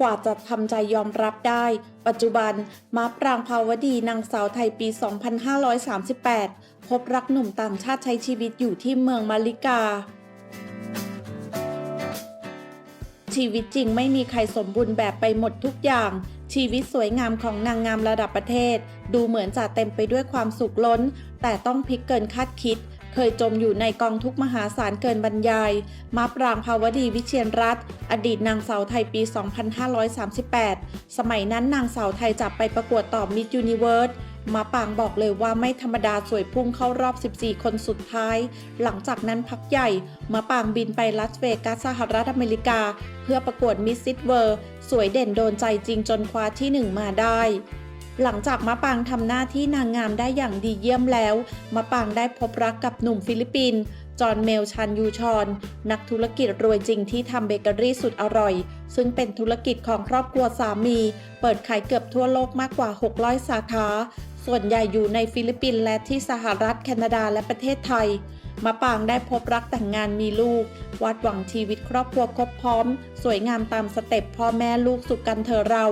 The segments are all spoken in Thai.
กว่าจะทำใจยอมรับได้ ปัจจุบันมาปรางภาวดีนางสาวไทยปี 2538 พบรักหนุ่มต่างชาติใช้ชีวิตอยู่ที่เมืองมาลิกา ชีวิตจริงไม่มีใครสมบูรณ์แบบไปหมดทุกอย่างชีวิตสวยงามของนางงามระดับประเทศ ดูเหมือนจะเต็มไปด้วยความสุขล้น แต่ต้องพลิกเกินคาดคิด เคยจมอยู่ในกองทุกมหาศาลเกินบรรยาย มาปรางภาวดีวิเชียนรัตน์อดีตนางสาวไทยปี 2538 สมัยนั้นนางสาวไทยจับไปประกวดต่อมิ s ยูนิเวิร์สมาปางบอกเลยว่าไม่ธรรมดาสวยพุ่งเข้ารอบ 14 คนสุดท้าย หลังจากนั้นพักใหญ่ มาปางบินไปลัสเวกัสสหรัฐอเมริกา เพื่อประกวดมิสซิสเวิร์ สวยเด่นโดนใจจริงจนคว้าที่หนึ่งมาได้ หลังจากมะปางทำหน้าที่นางงามได้อย่างดีเยี่ยมแล้ว มะปางได้พบรักกับหนุ่มฟิลิปปินส์จอห์นเมลชันยูชอน นักธุรกิจรวยจริงที่ทำเบเกอรี่สุดอร่อย ซึ่งเป็นธุรกิจของครอบครัวสามี เปิดขายเกือบทั่วโลกมากกว่า 600 สาขา ส่วนใหญ่อยู่ในฟิลิปปินส์และที่สหรัฐแคนาดาและประเทศไทย มะปางได้พบรักแต่งงานมีลูก วาดหวังชีวิตครอบครัวครบพร้อม สวยงามตามสเต็ปพ่อแม่ลูกสุขกันเธอเรา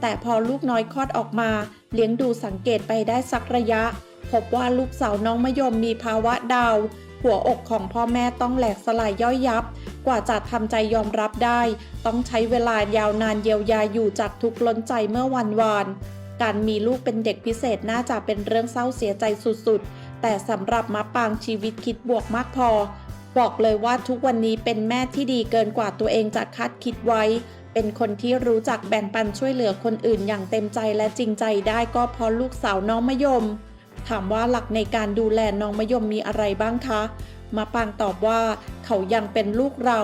แต่พอลูกน้อยคลอดออกมา เลี้ยงดูสังเกตไปได้สักระยะ พบว่าลูกสาวน้องมะยมมีภาวะดาว หัวอกของพ่อแม่ต้องแหลกสลายย่อยยับ กว่าจะทำใจยอมรับได้ ต้องใช้เวลายาวนานเยียวยาอยู่จากทุกล้นใจเมื่อวันวาน การมีลูกเป็นเด็กพิเศษน่าจะเป็นเรื่องเศร้าเสียใจสุดๆ แต่สำหรับมะปางชีวิตคิดบวกมากพอ บอกเลยว่าทุกวันนี้เป็นแม่ที่ดีเกินกว่าตัวเองจะคาดคิดไว้ เป็นคนที่รู้จักแบ่งปันช่วยเหลือคนอื่นอย่างเต็มใจและจริงใจได้ก็เพราะลูกสาวน้องมะยม ถามว่าหลักในการดูแลน้องมะยมมีอะไรบ้างคะ มาปางตอบว่า เขายังเป็นลูกเรา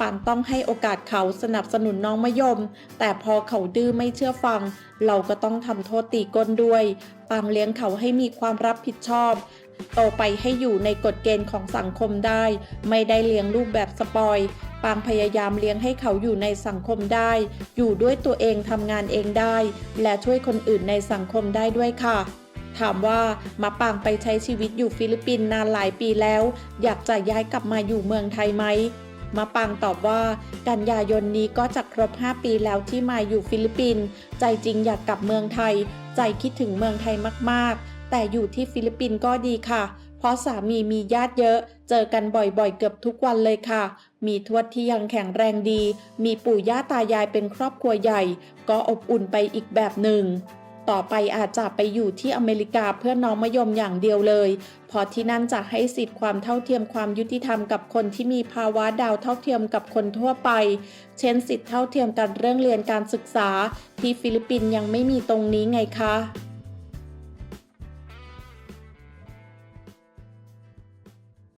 ปางต้องให้โอกาสเขาสนับสนุนน้องมะยม แต่พอเขาดื้อไม่เชื่อฟัง เราก็ต้องทำโทษตีก้นด้วย ปางเลี้ยงเขาให้มีความรับผิดชอบโตไปให้อยู่ในกฎเกณฑ์ของสังคมได้ ไม่ได้เลี้ยงลูกแบบสปอย ปางพยายามเลี้ยงให้เขาอยู่ในสังคมได้ อยู่ด้วยตัวเองทำงานเองได้ และช่วยคนอื่นในสังคมได้ด้วยค่ะ ถามว่ามาปางไปใช้ชีวิตอยู่ฟิลิปปินส์นานหลายปีแล้ว อยากจะย้ายกลับมาอยู่เมืองไทยไหมมาปางตอบว่า กันยายนนี้ก็จะครบ 5 ปีแล้วที่มาอยู่ฟิลิปปินส์ใจจริงอยากกลับเมืองไทย ใจคิดถึงเมืองไทยมากๆ แต่อยู่ที่ฟิลิปปินส์ก็ดีค่ะ เพราะสามีมีญาติเยอะ เจอกันบ่อยๆ เกือบทุกวันเลยค่ะ มีทวดที่ยังแข็งแรงดี มีปู่ย่าตายายเป็นครอบครัวใหญ่ ก็อบอุ่นไปอีกแบบหนึ่ง ต่อไปอาจจะไปอยู่ที่อเมริกาเพื่อน้องมะยมอย่างเดียวเลยเพราะที่นั่นจะให้สิทธิ์ความเท่าเทียมความยุติธรรมกับคนที่มีภาวะดาวเท่าเทียมกับคนทั่วไป เช่นสิทธิ์เท่าเทียมกันเรื่องเรียนการศึกษา ที่ฟิลิปปินส์ยังไม่มีตรงนี้ไงคะ